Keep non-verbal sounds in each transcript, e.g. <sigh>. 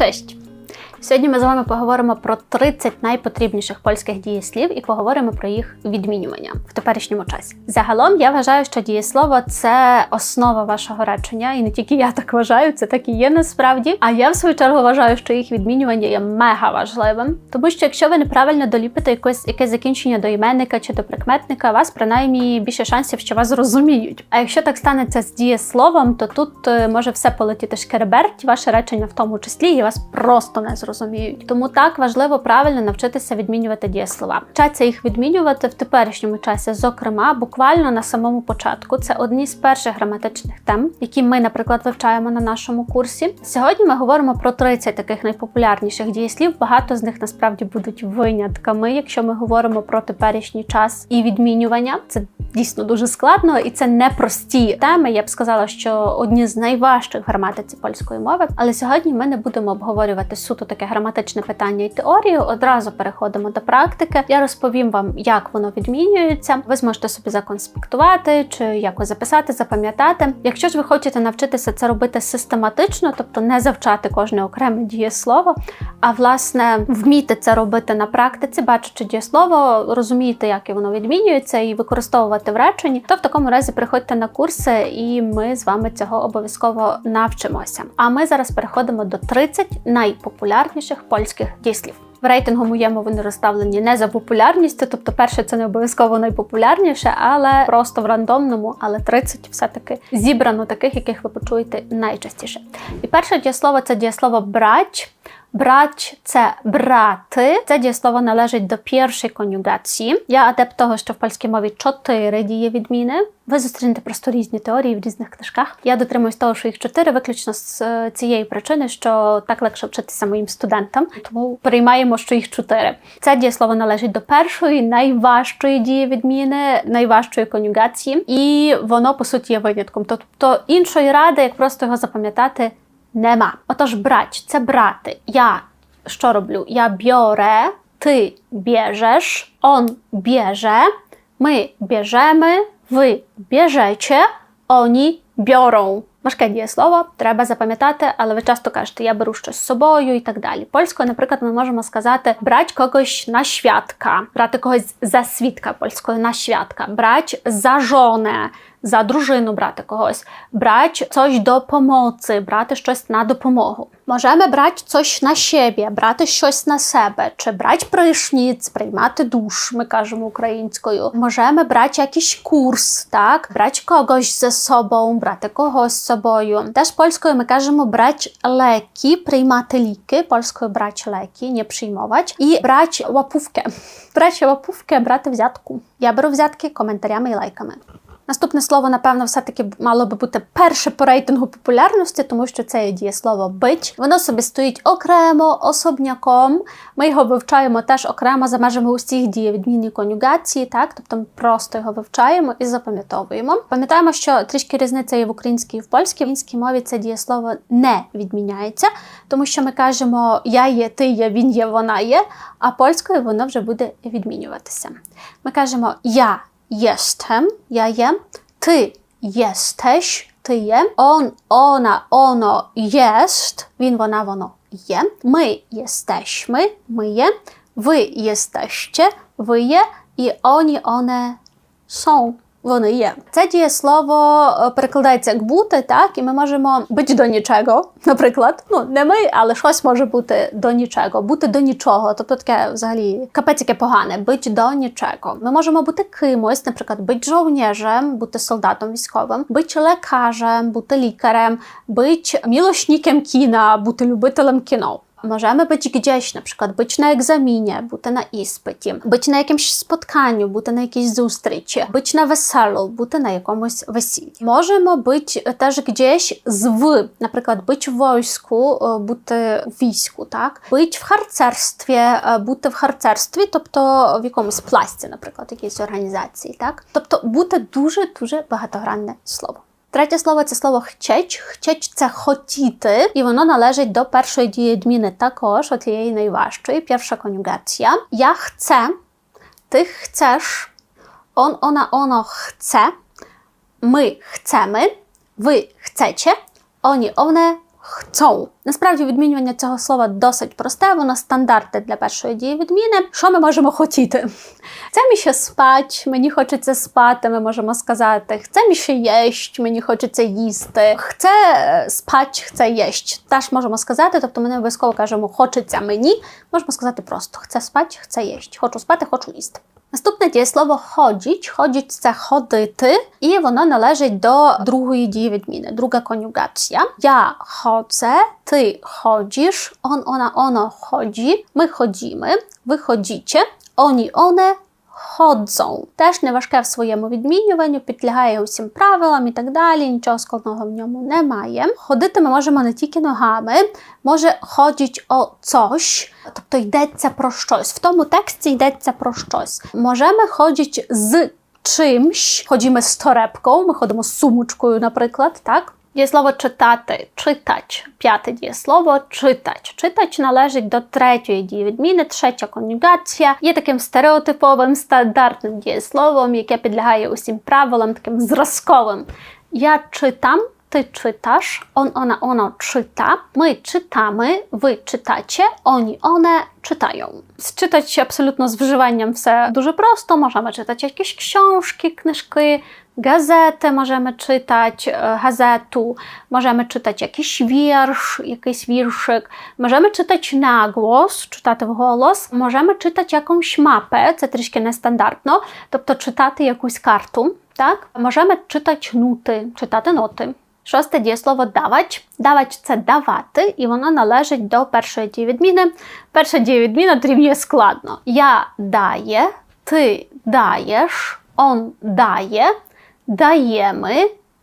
Cześć! Сьогодні ми з вами поговоримо про 30 найпотрібніших польських дієслів і поговоримо про їх відмінювання в теперішньому часі. Загалом я вважаю, що дієслово це основа вашого речення, і не тільки я так вважаю, це так і є насправді. А я в свою чергу вважаю, що їх відмінювання є мега важливим, тому що якщо ви неправильно доліпите якось якесь закінчення до іменника чи до прикметника, у вас принаймні більше шансів, що вас зрозуміють. А якщо так станеться з дієсловом, то тут е, може все полетіти шкереберть, ваше речення в тому числі, і вас просто не зрозуміють розуміють. Тому так важливо правильно навчитися відмінювати дієслова. Вчаться їх відмінювати в теперішньому часі, зокрема, буквально на самому початку. Це одні з перших граматичних тем, які ми, наприклад, вивчаємо на нашому курсі. Сьогодні ми говоримо про 30 таких найпопулярніших дієслів. Багато з них насправді будуть винятками, якщо ми говоримо про теперішній час і відмінювання. Це дійсно дуже складно, і це непрості теми. Я б сказала, що одні з найважчих граматиці польської мови. Але сьогодні ми не будемо обговорювати суто таке граматичне питання і теорію. Одразу переходимо до практики. Я розповім вам, як воно відмінюється. Ви зможете собі законспектувати чи якось записати, запам'ятати. Якщо ж ви хочете навчитися це робити систематично, тобто не завчати кожне окреме дієслово, а власне вміти це робити на практиці, бачачи дієслово, розумієте, як воно відмінюється, і використовувати в реченні, то в такому разі приходьте на курси, і ми з вами цього обов'язково навчимося. А ми зараз переходимо до 30 найпопулярніших найпопулярніших польських дієслів. В рейтингу моєму вони розставлені не за популярністю, тобто перше це не обов'язково найпопулярніше, але просто в рандомному, але 30 все-таки зібрано таких, яких ви почуєте найчастіше. І перше дієслово це дієслово брать. Брать це брати. Це дієслово належить до першої конюгації. Я адепт того, що в польській мові чотири дієвідміни. Ви зустрінете просто різні теорії в різних книжках. Я дотримуюсь того, що їх чотири, виключно з цієї причини, що так легше вчитися моїм студентам, тому приймаємо, що їх чотири. Це дієслово належить до першої, найважчої дієвідміни, найважчої конюгації, і воно по суті є винятком. Тобто іншої ради, як просто його запам'ятати. Нема. Отож, брать це брати. Я що роблю? Я biorę, ty bierzesz, on bierze, my bierzemy, wy bierzecie, oni biorą. Важке дієслово, треба запам'ятати, але ви часто кажете, я беру щось з собою і так далі. Польською, наприклад, ми можемо сказати брать когось на святка, брати когось за свідка польською на святка, брать за жоне, за дружину брати когось, брать coś до помоці, брати щось на допомогу. Можемо брати coś на siebie, брати щось на себе, чи брати пришніць, приймати душ, ми кажемо українською. Можемо брати якийсь курс, так, брати когось за собою, брати когось з собою. Теж польською ми кажемо брати леки, приймати ліки, польською брати леки, не przyjmować і брати łapówkę. <laughs> Брати łapówkę, брати взятку. Я беру взятки коментарями і лайками. Наступне слово, напевно, все-таки мало би бути перше по рейтингу популярності, тому що це є дієслово бить. Воно собі стоїть окремо, особняком. Ми його вивчаємо теж окремо за межами усіх дієвідмінні конюгації, так? Тобто ми просто його вивчаємо і запам'ятовуємо. Пам'ятаємо, що трішки різниця є в українській і в польській. В українській мові це дієслово не відміняється, тому що ми кажемо я є, ти є, він є, вона є, а польською воно вже буде відмінюватися. Ми кажемо я jestem, ja jem, ty jesteś, ty jem, on, ona, ono jest, він, вона, воно є, ми jesteśmy, my je, wy jesteście, wy je і oni, one są. Вони є. Це дієслово е, перекладається як бути, так, і ми можемо бути до нічого, наприклад. Ну, не ми, але щось може бути до нічого, бути до нічого. Тобто таке взагалі капець погане, бути до нічого. Ми можемо бути кимось, наприклад, бути жовнєжем, бути солдатом військовим, бути лекарем, бути лікарем, бути мілошніком кіна, бути любителем кіно. Możemy być gdzieś, na przykład na egzaminie, бути на іспиті, бути на якомусь спотканню, бути на якійсь зустрічі, бути на веселу, бути на якомусь весіллі. Можемо бути теж gdzieś з наприклад, бути в війську, бути в війську, так? Бути в харцерстві, бути в харцерстві, тобто в якомусь пласті, наприклад, якійсь організації, так? Тобто бути дуже-дуже багатогранне слово. Третє слово це слово хчеч. Хчеч це хотіти, і воно належить до першої дієдміни також, от її найважчої, перша конюгація. Я chcę, ти chcesz, on, ona, ono chce, my chcemy, wy chcecie, oni, one chcą. Насправді відмінювання цього слова досить просте, воно стандартне для першої дії відміни. Що ми можемо хотіти? Це мені ще спать, мені хочеться спати, ми можемо сказати. Це мені ще єсть, мені хочеться їсти. Хце спать, хце єсть. Теж можемо сказати, тобто ми не обов'язково кажемо хочеться мені, можемо сказати просто хце спать, хце єсть. Хочу спати, хочу їсти. Наступне дієслово ходіть. Ходіть це ходити, і воно належить до другої дії відміни, друга конюгація. Я хоdzę, ти ходиш, он, ona, ono chodzi, ми ходімо, ви ходіте, oni, one chodzą. Теж не важке в своєму відмінюванню, підлягає усім правилам і так далі, нічого складного в ньому немає. Ходити ми можемо не тільки ногами, може ходіть о coś, тобто йдеться про щось. В тому тексті йдеться про щось. Можемо ходити з чимсь, ходімо з торепкою, ми ходимо з сумочкою, наприклад, так? Дієслово читати, читач. П'яте дієслово читач. Читач належить до третьої дії відміни, третя конюгація. Є таким стереотиповим стандартним дієсловом, яке підлягає усім правилам, таким зразковим. Я читам, ти читаш, он, ona, ono czyta, my czytamy, wy czytacie, oni, one czytają. Czytać абсолютно з вживанням все дуже просто. Możemy czytać jakieś książki, knyżki, gazetę możemy czytać, gazetu, możemy czytać jakiś wiersz, jakiś wierszyk, możemy czytać na głos, czytати wголос, możemy czytać jakąś mapę, це трішки нестандартно, тобто читати якусь карту, так? Можемо читати нути, читати ноти. Шосте дієслово давач. Давач це давати, і воно належить до першої дієвідміни. Перша дієвідміна дорівнює складно. Я дає, ти даєш, он дає, даємо,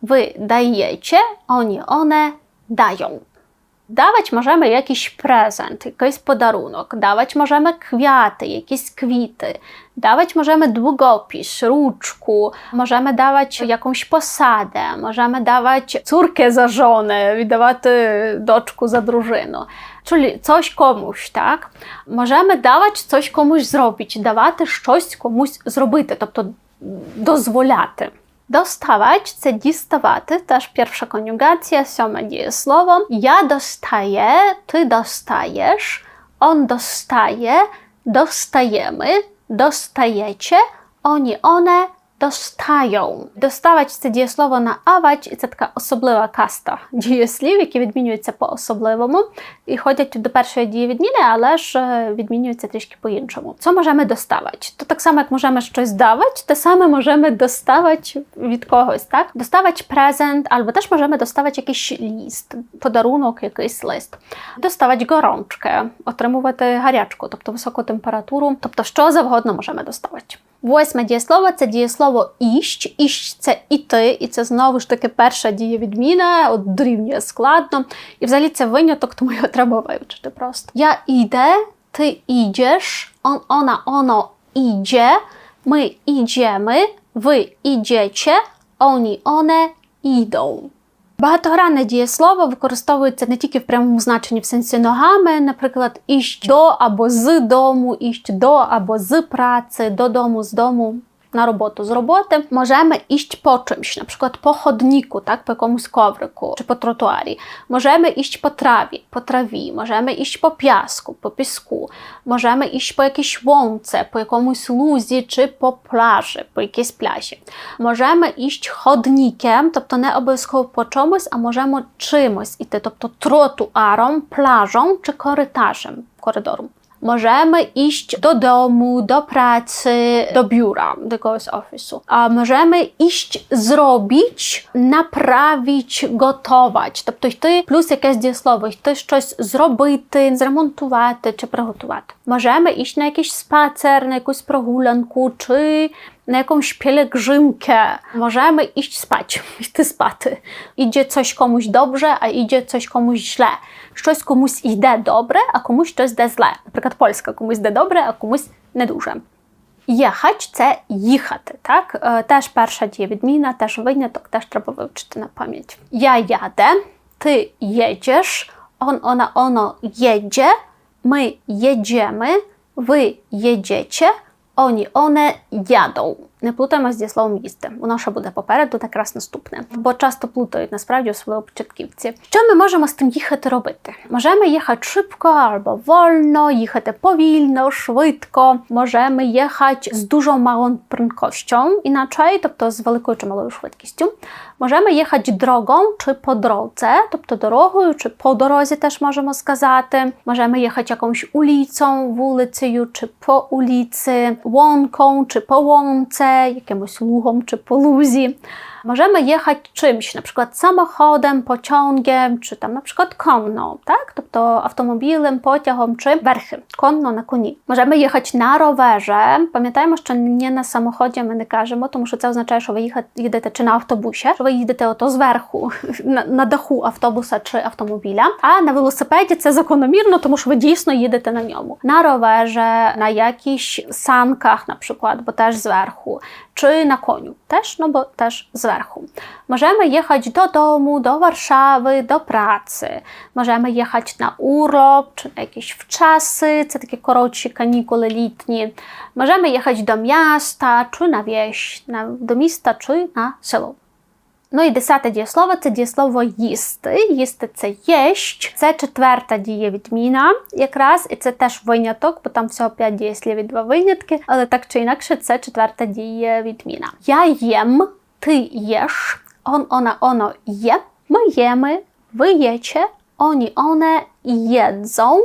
ви даєте, оні, оне dają. Dawać możemy jakiś prezent, jakiś podarunek, dawać możemy kwiaty, jakieś kwity, dawać możemy długopis, ruczku, możemy dawać jakąś posadę, możemy dawać córkę za żonę, віддавати дочку за дружину. Czyli coś komuś, tak? Możemy dawać coś komuś zrobić, давати щось комусь зробити, тобто дозволяти. Dostawać це діставати, теж перша конюгація, сьоме дієслово. Я достає, ти достаєш, он достає, достаємо, достаєте, oni, one dostają. Доставач це дієслово на авач, і це така особлива каста дієслів, які відмінюються по-особливому і ходять до першої дії відміни, але ж відмінюються трішки по-іншому. Що можемо доставати? То так само, як можемо щось давати, те саме можемо доставати від когось. так? Доставач презент, або теж можемо доставати якийсь ліст, подарунок, якийсь лист. Доставати горончки, отримувати гарячку, тобто високу температуру, тобто що завгодно можемо доставати. Восьме дієслово це дієслово іщ. Іщ це іти, і це знову ж таки перша дієвідміна, от дорівнює складно. І взагалі це виняток, тому його треба вивчити просто. Я іде, ти ідеш, он, ona, ono іде, ми ідемо, ви ідете, oni, one іdą. Багатогранне дієслово використовується не тільки в прямому значенні в сенсі ногами, наприклад, іщ до або з дому, іщ до або з праці, додому, з дому. На роботу з роботи можемо іщ по чимсь, наприклад, по ходніку, так, по якомусь коврику чи по тротуарі. Можемо іщ по траві, по траві, можемо іщ по п'яску, по піску, можемо іщ по якійсь łące, по якомусь лузі чи по пляжі, по якійсь пляжі. Możemy iść chodnikiem, тобто не обов'язково по чомусь, а можемо чимось іти, тобто тротуаром, пляжом чи коритажем, коридором. Możemy iść do domu, do pracy, do biura, do jakiegoś ofisu. A możemy iść zrobić, naprawić, gotować. Тобто йти плюс якесь дієслово, йти щось зробити, зремонтувати чи приготувати. Możemy iść na jakiś spacer, na jakąś прогулянку чи na jakąś pielgrzymkę. Możemy iść spać, <laughs> йти спати. Idzie coś komuś dobrze, a idzie coś komuś źle. Щось комусь йде добре, а комусь щось йде зле. Наприклад, польська комусь йде добре, а комусь не дуже. Єхач це їхати. так? Е, Теж перша дієвідміна, теж виняток, теж треба вивчити на пам'ять. Я яде, ти їдеш, он, ona, ono jedzie, my jedziemy, wy jedziecie, oni, one jadą. Не плутаємо з дієсловом їсти. Воно ще буде попереду, якраз наступне. Бо часто плутають насправді, особливо початківці. Що ми можемо з тим їхати робити? Можемо їхати швидко або вольно, їхати повільно, швидко. Можемо їхати з дуже малою прędkością, іначе, тобто з великою чи малою швидкістю. Możemy jechać drogą czy po drodze, тобто дорогою чи по дорозі теж можемо сказати. Możemy jechać jakąś ulicą, вулицею чи по ulicy, łąką чи по łące, jakimś лугом чи по лузі. Możemy jechać czymś, na przykład samochodem, pociągiem, czy tam na przykład konno, tak? Тобто автомобілем, потягом чи верхи, конно на коні. Możemy jechać na rowerze. Пам'ятаємо, що не на самоході ми не кажемо, тому що це означає, що ви їхати, їдете чи на автобусі, що ви їдете ото зверху, <laughs> на, на даху автобуса чи автомобіля. А на велосипеді це закономірно, тому що ви дійсно їдете на ньому. На ровері, на якісь санках, наприклад, бо теж зверху, чи на коню, теж, ну бо теж зверху. Możemy jechać do domu, do Warszawy, do pracy. Możemy jechać na urlop, czy na jakieś wczasy, це такі коротші канікули літні. Możemy jechać do miasta, чи на wieś, на, до міста, чи на село. Ну і десяте дієслово це дієслово їсти. Їсти це єсть. Це четверта дієвідміна якраз, і це теж виняток, бо там всього п'ять дієслів і два винятки, але так чи інакше, це четверта дієвідміна. Я їм, ти їш, он, ona, ono je, my jemy, wy jecie, oni, one jedzą.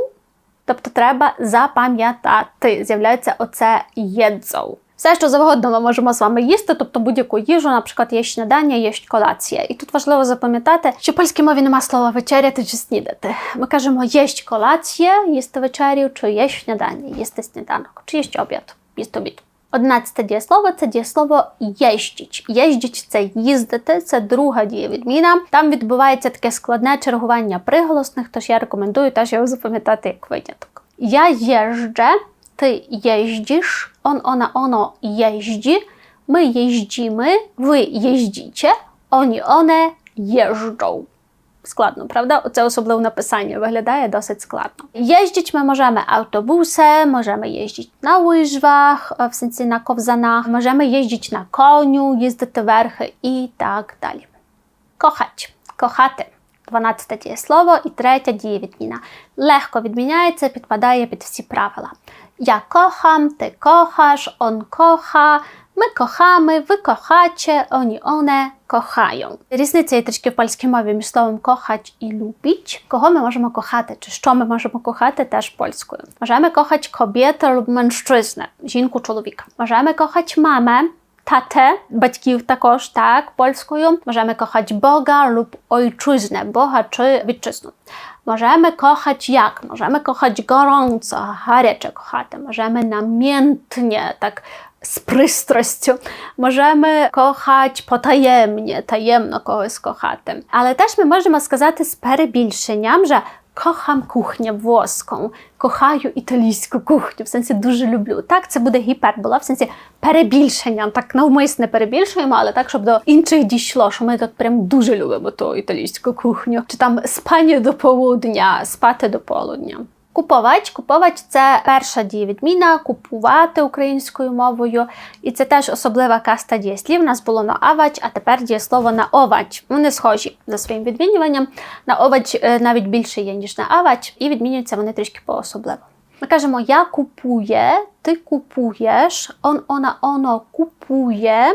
Тобто треба запам'ятати. З'являється оце єдзоу. Все, що завгодно ми можемо з вами їсти, тобто будь-яку їжу, наприклад, є śniadання, є колація. І тут важливо запам'ятати, що в польській мові нема слова вечеряти чи снідати. Ми кажемо єсть колація, їсти вечерю, чи є śniadання, їсти сніданок, чи є обід, їсти обід. Одинадцяте дієслово це дієслово єздіть. Єздіть це їздити, це друга дієвідміна. Там відбувається таке складне чергування приголосних, тож я рекомендую теж його запам'ятати як виняток. Я їжджу, ти їздиш, он, она, оно їжджі, ми їздіми, ви їздіте, oni, one їжджą. Складно, правда? Оце особливо написання виглядає досить складно. Їздити ми можемо автобусem, можemy jeździć на łyżwach, в сенсі на ковзанах, możemy jeździć на коню, їздити верхи і так далі. Кохать, кохати. 12 дієслово і третя дієвідміна. Легко відміняється, підпадає під всі правила. Я кохам, ти кохаш, он коха, ми кохamy, ви кохаcie, oni, one kochają. Різниця є трішки в польській мові між словом кохать і любіть. Кого ми можемо кохати, чи що ми можемо кохати теж польською. Możemy kochać kobietę lub mężczyznę, жінку, чоловіка. Możemy kochać mamę, tatę, батьків також, так, польською. Możemy kochać Boga lub ojczyznę, Boga czy witczyznu. Możemy kochać jak? Możemy kochać gorąco, гаряче kochати. Możemy namiętnie, tak z пристрастю. Możemy kochać potajemnie, таємно когось кохати. Але теж ми можемо сказати з перебільшенням, że kocham kuchnię włoską, кохаю італійську кухню, в сенсі дуже люблю. Так, це буде гіпербола, в сенсі перебільшення. Так навмисне перебільшуємо, але так, щоб до інших дійшло, що ми тут прям дуже любимо ту італійську кухню. Чи там спання до полудня, спати до полудня. Купувач, купувач це перша дієвідміна, купувати українською мовою. І це теж особлива каста дієслів. У нас було на авач, а тепер дієслово на овач. Вони схожі за своїм відмінюванням. На овач навіть більше є, ніж на авач, і відмінюються вони трішки по-особливо. Ми кажемо я купує, ти купуєш, он, ona, ono купує,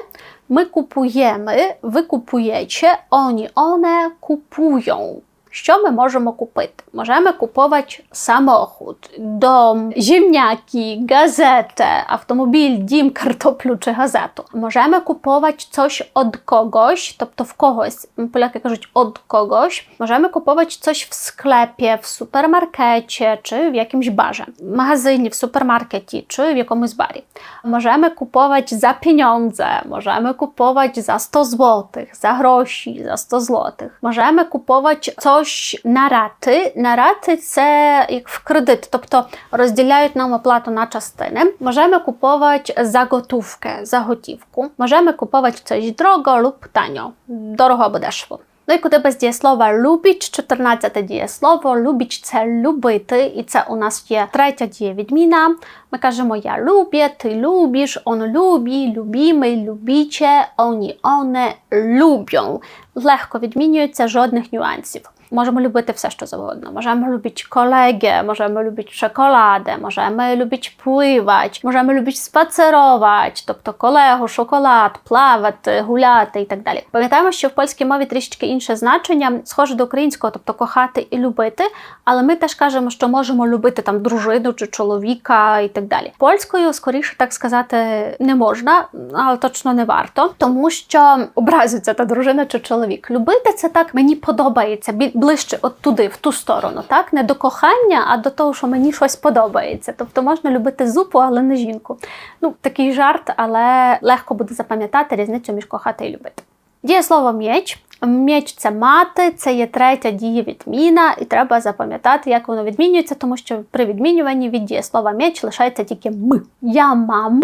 ми купуємо, ви купуєте, oni, one kupują. Що ми можемо купити? Możemy kupować samochód, dom, ziemniaki, gazetę, автомобіль, дім, картоплю чи газету. Możemy kupować coś od kogoś, тобто в когось, поляки кажуть od kogoś. Możemy kupować coś w sklepie, w supermarkecie czy w jakimś barze, w magazynie, w supermarkecie czy w jakimś barze. Możemy kupować za pieniądze, możemy kupować za 100 zł, za grosi, za 100 zł. Możemy kupować coś на рати. На рати це як в кредит, тобто розділяють нам оплату на частини. Możemy kupować za gotówkę, za готівку. Możemy kupować coś drogo lub tanio, дорого або дешево. Ну і куди без дієслова любіч, 14 дієслово. Любіч це любити, і це у нас є третя дієвідміна. Ми кажемо я люблю, ти любиш, он любі, любіми, любіче, оні, оне люблю. Легко відмінюється жодних нюансів. Możemy lubić wszystko zawodno. Możemy lubić kolegę, możemy lubić czekoladę, możemy lubić pływać, możemy lubić spacerować, тобто колегу, шоколад, плавати, гуляти і так далі. Пам'ятаємо, що в польській мові трішки інше значення, схоже до українського, тобто кохати і любити, але ми теж кажемо, що можемо любити там дружину чи чоловіка і так далі. Польською, скоріше так сказати, не можна, але точно не варто, тому що образиться та дружина чи чоловік. Любити це так мені подобається ближче от туди, в ту сторону, так? Не до кохання, а до того, що мені щось подобається. Тобто можна любити зупу, але не жінку. Ну, такий жарт, але легко буде запам'ятати різницю між кохати і любити. Дієслово м'яч. М'яч це мати, це є третя дієвідміна, і треба запам'ятати, як воно відмінюється, тому що при відмінюванні від дієслова м'яч лишається тільки м. Я мам,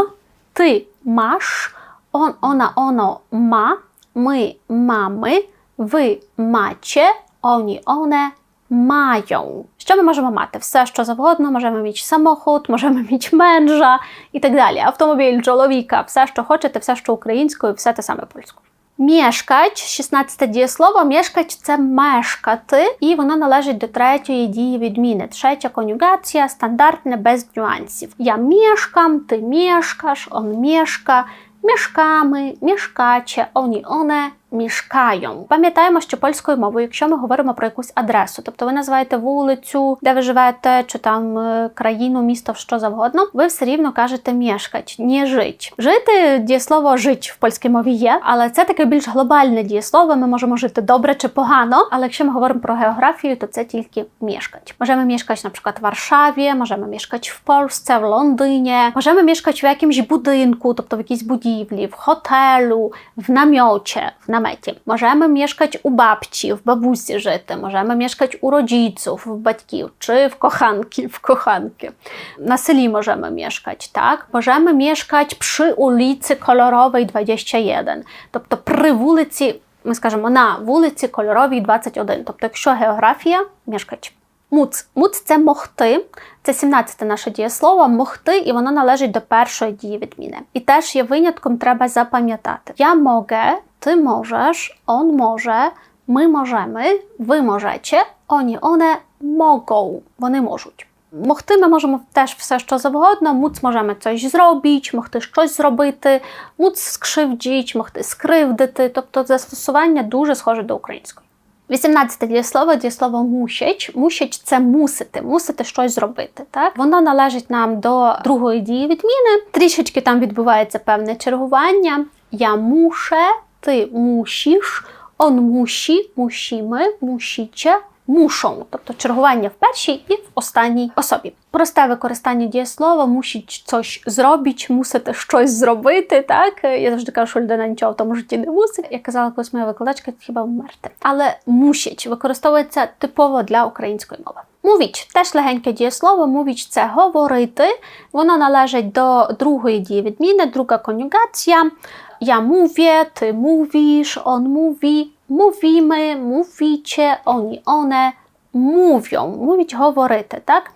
ти маш, он, она, оно ма, ми мами, ви маче, oni, one mają. Що ми можемо мати? Все, що завгодно, можемо mieć samochód, можемо mieć męża і так далі. Автомобіль, чоловіка, все, що хочете, все, що українською, все те саме польською. Мешкать, 16 дієслово, мешкать це мешкати, і воно належить до третьої дії відміни. Третя конюгація, стандартне, без нюансів. Я мешкам, ти мешкаш, он мешка, мешками, мешкаче, оні, оне, мішкаją. Пам'ятаємо, що польською мовою, якщо ми говоримо про якусь адресу, тобто ви називаєте вулицю, де ви живете, чи там е, країну, місто, що завгодно, ви все рівно кажете мішкать, не жить. Жити дієслово жить в польській мові є, але це таке більш глобальне дієслово. Ми можемо жити добре чи погано. Але якщо ми говоримо про географію, то це тільки мішкать. Можемо мішкати, наприклад, в Варшаві, можемо мішкати в Польsce, в Лондині, можемо мішкати в якомусь будинку, тобто в якійсь будівлі, в хотелю, в намьоті, в намьоті наметі. Możemy mieszkać u babci, w babusi żyty, możemy mieszkać u rodziców, w батьків, czy w kochanki, w kochanki. Na селі możemy mieszkać, tak? Możemy mieszkać przy ulicy Kolorowej 21, тобто при вулиці, ми скажемо, на вулиці Кольоровій 21. Тобто, якщо географія, мешкать. Муц. Муц це могти. Це 17-те наше дієслово, могти, і воно належить до першої дії відміни. І теж є винятком, треба запам'ятати. Я mogę, ty możesz, on może, my możemy, ви можете, oni, one mogą, вони можуть. Могти ми можемо теж все, що завгодно. Муц можемо щось зробити, могти щось зробити, муц скривдіть, могти скривдити. Тобто застосування дуже схоже до української. 18 дієслово, дієслово мусять. Мусять це мусити, мусити щось зробити. Так? Воно належить нам до другої дії відміни. Трішечки там відбувається певне чергування. Я муше, ти мусиш, он муші, мушіми, мушіче, мушом. тобто чергування в першій і в останній особі. Просте використання дієслова мусить щось зробити, мусити щось зробити. Так я завжди кажу, що людина нічого в тому житті не мусить. Я казала, колись моя викладачка хіба вмерти. Але мусять використовується типово для української мови. Мовіч теж легеньке дієслово. Мовіч це говорити. Воно належить до другої дії відміни, друга конюгація. Ja mówię, ty mówisz, on mówi, mówimy, mówicie, oni, one mówią. Mówić, говорити, так?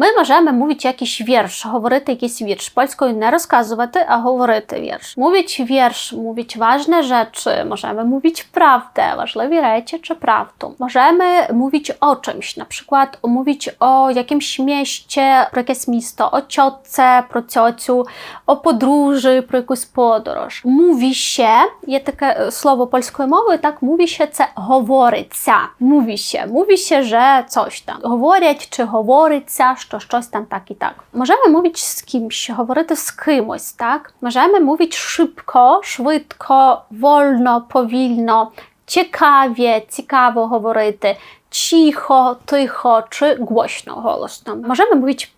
Ми можемо мовити якийсь вірш, говорити якийсь вірш. Польською не розказувати, а говорити вірш. Мовить вірш, мовить ważne rzeczy, możemy mówić prawdę, важливі речі чи правду. Możemy mówić o czymś, na przykład mówić o jakimś mieście, про якесь місто, о ciotce, про цьоцю, о подорожі, про якусь подорож. Mówi się, є таке слово польською мовою, так, mówi się це говориться. Mówi się, mówi się, że coś там. Говорять чи говориться, що щось там так і так. Можемо мовити з кимсь, говорити з кимось, так? Можемо мовити швидко, швидко, вольно, повільно, ciekawie, цікаво говорити, cicho, тихо чи głośno, голосно. Możemy mówić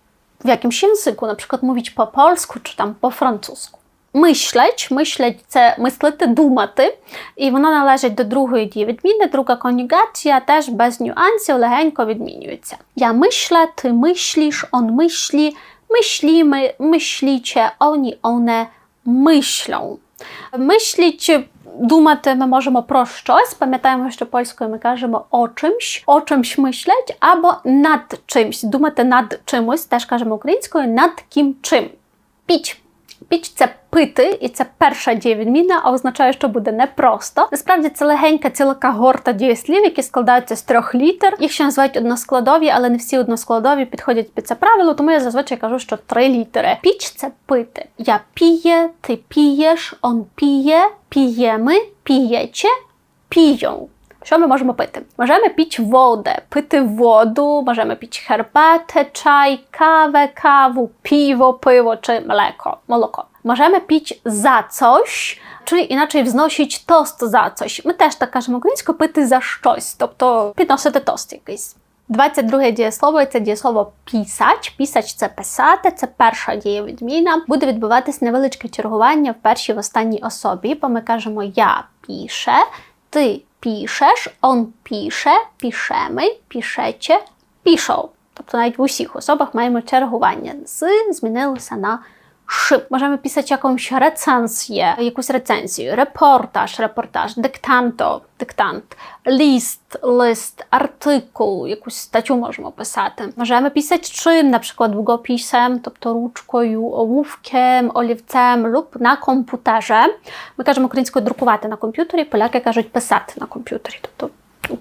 w jakimś języku, na przykład mówić po polsku czy tam po francusku. Myśleć, myśleć це мислити, думати, і воно належить до другої дії відміни. Друга конюгація теж без нюансів легенько відмінюється. Я myślę, ти myślisz, on myśli, myślimy, myślicie, oni, one myślą. Myślić думати ми можемо про щось. Пам'ятаємо, що польською ми кажемо о чимсь, о чимсь мислять, або над чимсь. Думати над чимось, теж кажемо українською, над ким чим. Піч. Піч це пити, і це перша дієвідміна, а означає, що буде непросто. Насправді це легенька ціла когорта дієслів, які складаються з трьох літер. Їх ще називають односкладові, але не всі односкладові підходять під це правило, тому я зазвичай кажу, що три літери. Піч це пити. Я піє, ти пієш, он піє, пієми, пієче, піją. Що ми можемо пити? Możemy pić wodę, пити воду, możemy pić herbatę, czaj, kawę, kawу, piwo, пиво чи mleko, молоко. Możemy pić za coś, czyli inaczej wznosić tost za coś. Ми теж так кажемо українською пити за щось, тобто підносити тост якийсь. 22 дієслово це дієслово пісач. Пісач це писати, це перша дієвідміна. Буде відбуватись невеличке чергування в першій в останній особі, бо ми кажемо я піше, ти piszesz, он піше, пішеми, пішече, пішов. Тобто навіть в усіх особах маємо чергування. З змінилося на ш. Можемо писати якусь рецензію, якусь рецензію, репортаж, репортаж, диктанто, диктант, ліст, лист, артикул, якусь статтю можемо писати. Можемо писати чим, наприклад, długopisem, тобто ручкою, ołówkiem, олівцем, lub на комп'ютері. Ми кажемо українською друкувати на комп'ютері, поляки кажуть писати на комп'ютері. тобто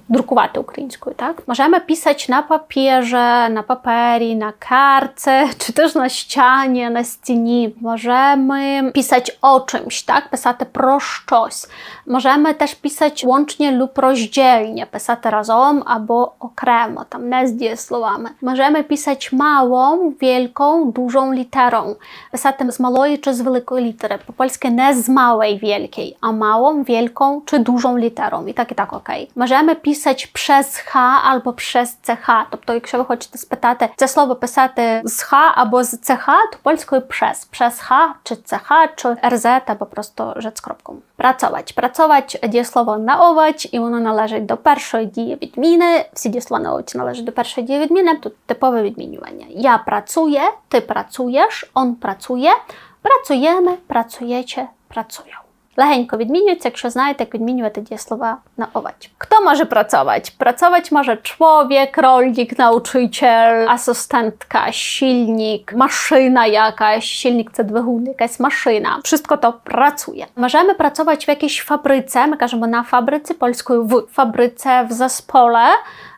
друкувати українською, так? Możemy pisać na papierze, na papері, на карце, <laughs> чи теж на ścianie, на стіні. Możemy pisać o czymś, tak? Писати про щось. Możemy też pisać łącznie lub rozdzielnie, писати разом або окремо, там не з дієсловами. Możemy pisać małą, wielką, dużą literą. Писати з малої чи з великої літери. По-польськи не з мałej, wielkiej, a małą, wielką czy dużą literą. I tak, i tak, okej. Możemy pisać przez H albo przez CH. Тобто, якщо ви хочете спитати це слово писати з Х або з CH, то польською przez. Przez H, чи CH, чи RZ, або просто rzecz з кропką. Pracować. Pracować дієслово наовач, і воно належить до першої дії відміни. Всі дієслова наовач належать до першої дії відміни. Тут типове відмінювання. Я працює, ти працюєш, он працює, працюємо, працюєте, працюють. Легенько відмінюється, якщо знаєте, як відмінювати дієслова на овач. Хто може працювати? Працювати може człowiek, rolnik, nauczyciel, asystentka, silnik, maszyna jakaś. Silnik це двигун, якась машина. Wszystko to pracuje. Możemy pracować w jakiejś fabryce, my кажемо na fabryce, polskою w fabryce, w zespole,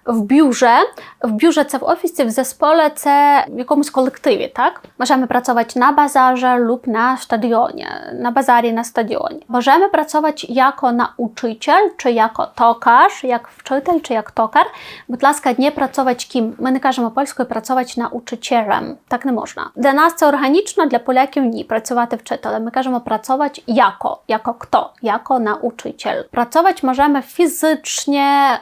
в biurze. W biurze це в офісі, в зespole це в якомусь колективі, так? Możemy pracować na bazarze lub na stadionie, na bazarі, на стадіоні. Możemy pracować jako nauczyciel, чи jako tokarz, як вчитель, чи як токар. Будь ласка, не працювати ким. Ми не кажемо польською працювати nauczycielem. Так не можна. Для нас це органічно, для поляків ні. Працювати вчителем. Ми кажемо працювати jako, jako kto, jako nauczyciel. Працювати можемо фізично,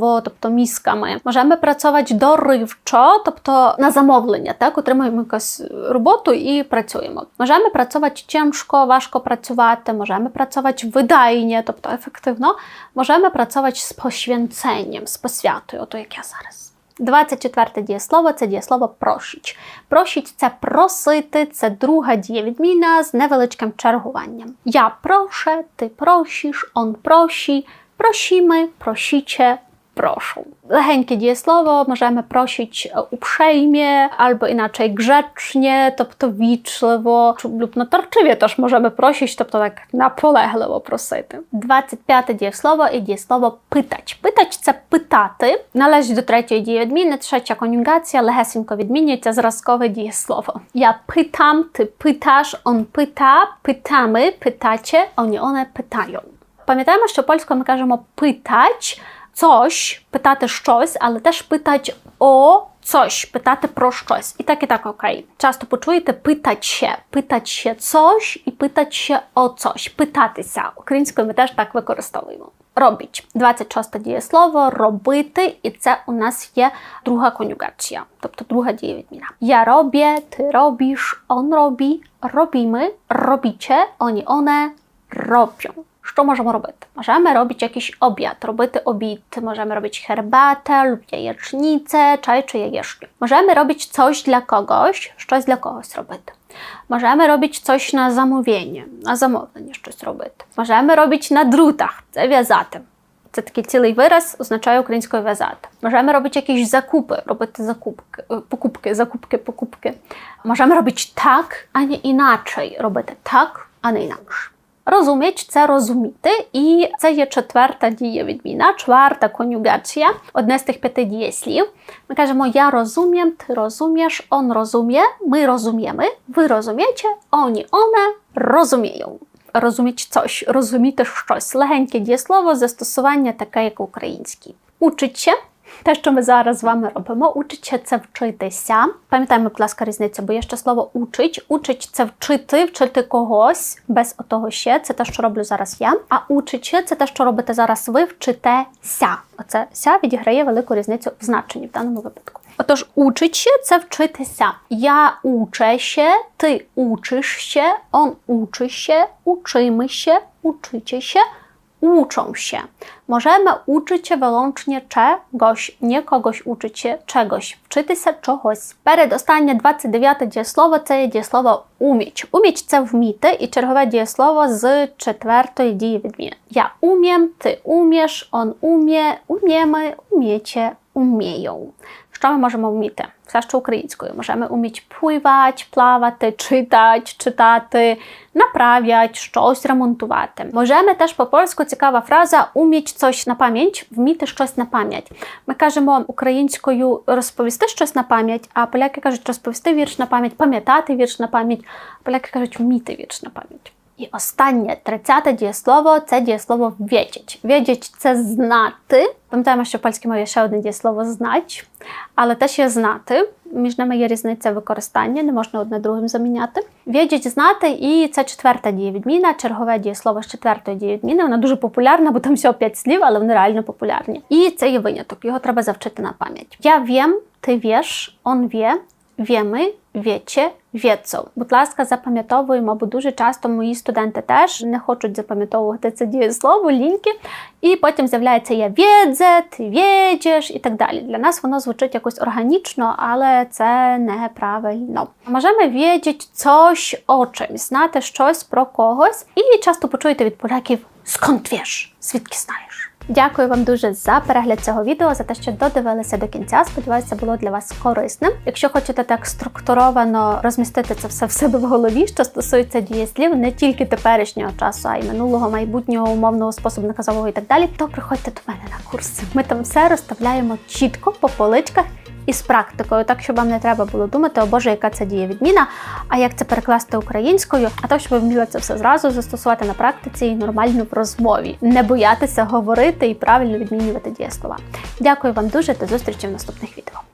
фізично-умислово, тобто мізками. Можемо працювати доривчо, тобто на замовлення, так отримуємо якусь роботу і працюємо. Можемо працювати тяжко, важко працювати, можемо працювати видайnie, тобто ефективно. Можемо працювати з poświęceniem, з посвятою, ото як я зараз. 24 дієслово це дієслово просить. Просить це просити, це друга дієвідміна з невеличким чергуванням. Я проszę, ти просиш, он просі, просimy, просіcie, proszą. Lehеньке дієслово możemy prosić uprzejmie, albo inaczej grzecznie, тобто вічливо, lub наторчиві теж можемо просить, тобто так наполегливо просити. 25 дієслово і дієслово питать. Питать це питати, належить до третьої дієвідміни, третя конюгація, легесенько відмінюється зразкове дієслово. Я питам, ти питаш, он пита, питами, питаче, oni one pytają. Пам'ятаємо, що польською ми кажемо питать, coś, питати щось, але теж питати о coś, питати про щось. І так, і так, окей. Часто почуєте питать ще, питать ще coś і питать ще о coś, питатися. Українською ми теж так використовуємо. Робіть. 26 дієслово робити, і це у нас є друга конюгація, тобто друга дієвідміна. Я robię, ти робиш, on robi, robimy, robicie, oni, one robią. Що можемо робити? Możemy robić jakiś obiad, робити обід, możemy robić herbatę lub jajecznicę, czaj czy jajecznię. Możemy robić coś dla kogoś, щось для когось робити. Możemy robić coś na zamówienie, на замовлення щось робити. Możemy robić на друтах, це в'язати. Це такий цілий вираз, означає українською в'язати. Можемо робити якісь закупи, робити закупки, е, покупки, закупки, покупки. Можемо робити так, а не іначе. Робити так, а не інакше. Розуміч це розуміти, і це є четверта дія відміна, чверта конюгація, одне з тих п'яти дієслів. Ми кажемо я розумiem, ти розумієш, он розуміє, ми розуміємо, ви розумієте, оні, one розуміють. Розуміти coś, розуміти щось. Легеньке дієслово, застосування таке, як українське. Учиться. Те, що ми зараз з вами робимо, учиться це вчитися. Пам'ятаємо, будь ласка, різницю, бо є ще слово учить. Учить це вчити, вчити когось без отого ще. Це те, що роблю зараз я. А учиче це те, що робите зараз ви, вчитеся. Оце ся відіграє велику різницю в значенні в даному випадку. Отож, учиче це вчитися. Я учеще, ти учище, он учище, учимище, учичеще, uczą się. Możemy uczyć się wyłącznie czegoś, nie kogoś uczyć się czegoś, вчитися чогось. Передостаннє 29 дієслово це є дієслово уміч. Уміч це вміти і чергове дієслово з четвертої дії відміни. Я умiem, ти умієш, он уміє, уміємо, умієте, уміють. Що ми можемо вміти? Все, що українською. Можемо вміти пливати, плавати, читати, читати, направляти, щось ремонтувати. Можемо теж по польську цікава фраза уміти щось на пам'ять, вміти щось на пам'ять. Ми кажемо українською розповісти щось на пам'ять, а поляки кажуть розповісти вірш на пам'ять, пам'ятати вірш на пам'ять, а поляки кажуть вміти вірш на пам'ять. І останнє, тридцяте дієслово це дієслово «wiedzieć». «Wiedzieć» – це знати. Пам'ятаємо, що в польській мові є ще одне дієслово знать, але теж є знати. Між ними є різниця використання, не можна одне другим заміняти. «Wiedzieć» – знати, і це четверта дієвідміна, чергове дієслово з четвертої дієвідміни. Вона дуже популярна, бо там всього п'ять слів, але вони реально популярні. І це є виняток, його треба завчити на пам'ять. Я wiem, ти wiesz, on wie, wiemy, wiecie, wiedzą. Будь ласка, запам'ятовуємо, бо дуже часто мої студенти теж не хочуть запам'ятовувати це дієслово, ліньки, і потім з'являється я ти wiedziesz і так далі. Для нас воно звучить якось органічно, але це неправильно. Можемо wiedzieć coś o czymś, знати щось про когось, і часто почуєте від поляків скąd wiesz, звідки знаєш. Дякую вам дуже за перегляд цього відео, за те, що додивилися до кінця. Сподіваюся, було для вас корисним. Якщо хочете так структуровано розмістити це все в себе в голові, що стосується дієслів не тільки теперішнього часу, а й минулого, майбутнього, умовного способу наказового і так далі, то приходьте до мене на курси. Ми там все розставляємо чітко по поличках. І з практикою, так щоб вам не треба було думати, о Боже, яка це діє відміна, а як це перекласти українською, а так, щоб ви вміли це все зразу застосувати на практиці і нормально в розмові, не боятися говорити і правильно відмінювати дієслова. Дякую вам дуже, до зустрічі в наступних відео.